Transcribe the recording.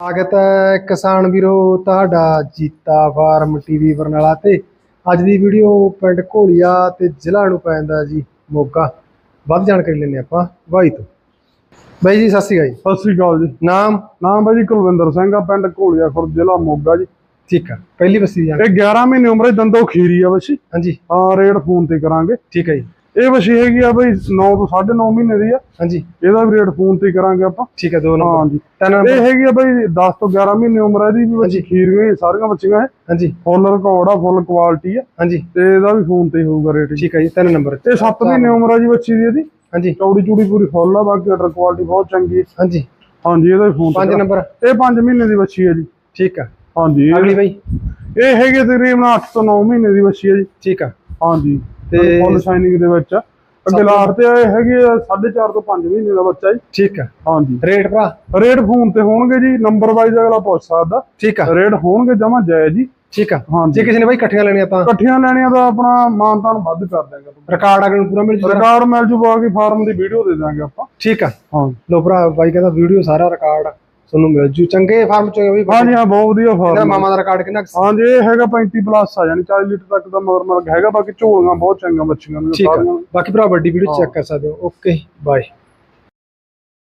ਸਵਾਗਤ ਹੈ ਕਿਸਾਨ ਵੀਰੋ ਤੁਹਾਡਾ ਜੀਤਾ ਫਾਰਮ ਟੀਵੀ ਬਰਨਾਲਾ ਤੇ। ਅੱਜ ਦੀ ਵੀਡੀਓ ਪਿੰਡ ਘੋਲੀਆ ਤੇ ਜ਼ਿਲ੍ਹਾ ਨੂੰ ਪੈਂਦਾ ਜੀ ਮੋਗਾ ਵੱਧ ਜਾਣਕਾਰੀ ਲੈਣੇ ਆਪਾਂ ਬਾਈ ਤੋਂ। ਬਾਈ ਜੀ ਸਤਿ ਸ਼੍ਰੀ ਅਕਾਲ ਜੀ। ਸਤਿ ਸ੍ਰੀ ਅਕਾਲ ਜੀ। ਨਾਮ? ਨਾਮ ਹੈ ਜੀ ਕੁਲਵਿੰਦਰ ਸਿੰਘ ਆ ਪਿੰਡ ਘੋਲੀਆ ਖੁਰਦ ਜ਼ਿਲ੍ਹਾ ਮੋਗਾ ਜੀ। ਠੀਕ ਆ ਪਹਿਲੀ ਬਸਤੀ ਦੀ ਜਾਣਕਾਰੀ ਇਹ 11 ਮਹੀਨੇ ਉਮਰ ਦੰਦੋ ਖੀਰੀ ਆ ਵਸ਼ੀ ਹਾਂਜੀ। ਹਾਂ ਰੇਟ ਫੋਨ ਤੇ ਕਰਾਂਗੇ। ਠੀਕ ਹੈ ਜੀ। ਇਹ ਵਸ਼ੀ ਹੈਗੀ ਆ ਬਈ 9 ਤੋਂ 9.5 ਮਹੀਨੇ ਦੀ ਆ। ਹਾਂਜੀ। ਇਹਦਾ ਵੀ ਰੇਟ ਫੋਨ ਤੇ ਕਰਾਂਗੇ ਆਪਾਂ। ਠੀਕ ਹੈ ਦੋ ਨੰਬਰ। ਜੀ। ਤਿੰਨ ਇਹ ਹੈਗੀ ਆ ਬਈ 10 ਤੋਂ 11 ਮਹੀਨੇ ਉਮਰ ਹੈ ਦੀ ਵੀ ਵਸ਼ੀ ਖੀਰੀਆਂ ਹੀ ਸਾਰੀਆਂ ਬੱਚੀਆਂ ਹੈ ਹਾਂਜੀ। ਫੁੱਲ ਰਿਕਾਰਡ ਆ ਫੁੱਲ ਕੁਆਲਿਟੀ ਆ। ਹਾਂਜੀ। ਤੇ ਇਹਦਾ ਵੀ ਫੋਨ ਤੇ ਹੋਊਗਾ ਰੇਟ ਠੀਕ ਹੈ ਜੀ ਤਿੰਨ ਨੰਬਰ। ਇਹ 7 ਮਹੀਨੇ ਉਮਰ ਆ ਜੀ ਬੱਚੀ ਦੀ ਇਹਦੀ। ਹਾਂਜੀ। ਚੌੜੀ ਚੂੜੀ ਪੂਰੀ ਫੁੱਲ ਆ ਬਾਕੀ ਅਡਰ ਕੁਆਲਿਟੀ ਬਹੁਤ ਚੰਗੀ ਹੈ ਹਾਂਜੀ। ਹਾਂਜੀ ਇਹਦਾ ਵੀ ਫੋਨ ਪੰਜ ਤੇ ਨੰਬਰ। ਇਹ 5 ਮਹੀਨੇ ਦੀ ਬੱਚੀ ਹੈ ਜੀ। ਠੀਕ ਆ। ਹਾਂਜੀ ਅਗਲੀ ਬਾਈ। ਇਹ ਹੈਗੇ ਤਕਰੀਬਨ 8 ਤੋਂ 9 ਮਹੀਨੇ ਦੀ ਬੱਚੀ ਹੈ ਜੀ। ਠੀਕ ਆ। ਹਾਂਜੀ। ਤੇ- ਫੁੱਲ ਸ਼ਾਈਨਿੰਗ ਦੇ ਵਿੱਚ। ਆ। ਅੱਗੇ ਲਾਰ ਤੇ ਇਹ ਹੈਗੇ 4.5 ਤੋਂ 5 ਮਹੀਨੇ ਦਾ ਬੱਚਾ ਜੀ। ਠੀਕ ਆ। ਹਾਂਜੀ। ਰੇਟ ਭਰਾ? ਰੇਟ ਫੋਨ ਤੇ ਹੋਣਗੇ ਜੀ ਨੰਬਰ ਵਾਈਜ਼ ਅਗਲਾ ਪੁੱਛ ਸਕਦਾ। ਠੀਕ ਆ। ਰੇਟ ਹੋਣਗੇ ਜਮਾ ਜਾਇਜ਼ ਜੀ। ਠੀਕ ਆ। ਹਾਂਜੀ। ਜੇ ਕਿਸੇ ਨੇ ਬਾਈ ਇਕੱਠੀਆਂ ਲੈਣੀਆਂ ਤਾਂ ਇਕੱਠੀਆਂ ਲੈਣੀਆਂ ਤਾਂ ਆਪਣਾ ਮਾਨਤਾਨ ਵੱਧ ਕਰ ਦਿਆਂਗੇ ਰਿਕਾਰਡ ਅਗਰ ਨੂੰ ਪੂਰਾ ਮਿਲ ਜੂਗਾ? ਰਿਕਾਰਡ ਮਿਲ ਜੂ ਬਾਕੀ ਫਾਰਮ ਦੀ ਵੀਡੀਓ ਦੇ ਦਾਂਗੇ ਆਪਾਂ। ਠੀਕ ਆ। ਹਾਂ ਲੋ ਭਰਾ ਬਾਈ ਕਹਿੰਦਾ ਵੀਡੀਓ ਸਾਰਾ ਰਿਕਾਰਡ ਤੁਹਾਨੂੰ ਮਿਲ ਜੂ। ਚੰਗੇ ਫਾਰਮ ਚ ਵੀ ਹਾਂਜੀ ਹਾਂ ਬਹੁਤ ਵਧੀਆ ਫਾਰਮ ਮਾਮਾ ਦਾ ਰਿਕਾਰਡ ਕਿੰਨਾ? ਹਾਂਜੀ ਇਹ ਹੈਗਾ 35 ਪਲੱਸ ਆ ਯਾਨੀ 40 ਲੀਟਰ ਤੱਕ ਦਾ ਮਗਰ ਮਗਰ ਹੈਗਾ ਬਾਕੀ ਝੋਲੀਆਂ ਬਹੁਤ ਚੰਗੀਆਂ ਬੱਚੀਆਂ ਨੇ ਠੀਕ ਆ। ਸਾਰੀਆਂ। ਬਾਕੀ ਭਰਾ ਵੱਡੀ ਵੀਡੀਓ ਚੈੱਕ ਕਰ ਸਕਦੇ ਹੋ। Okay bye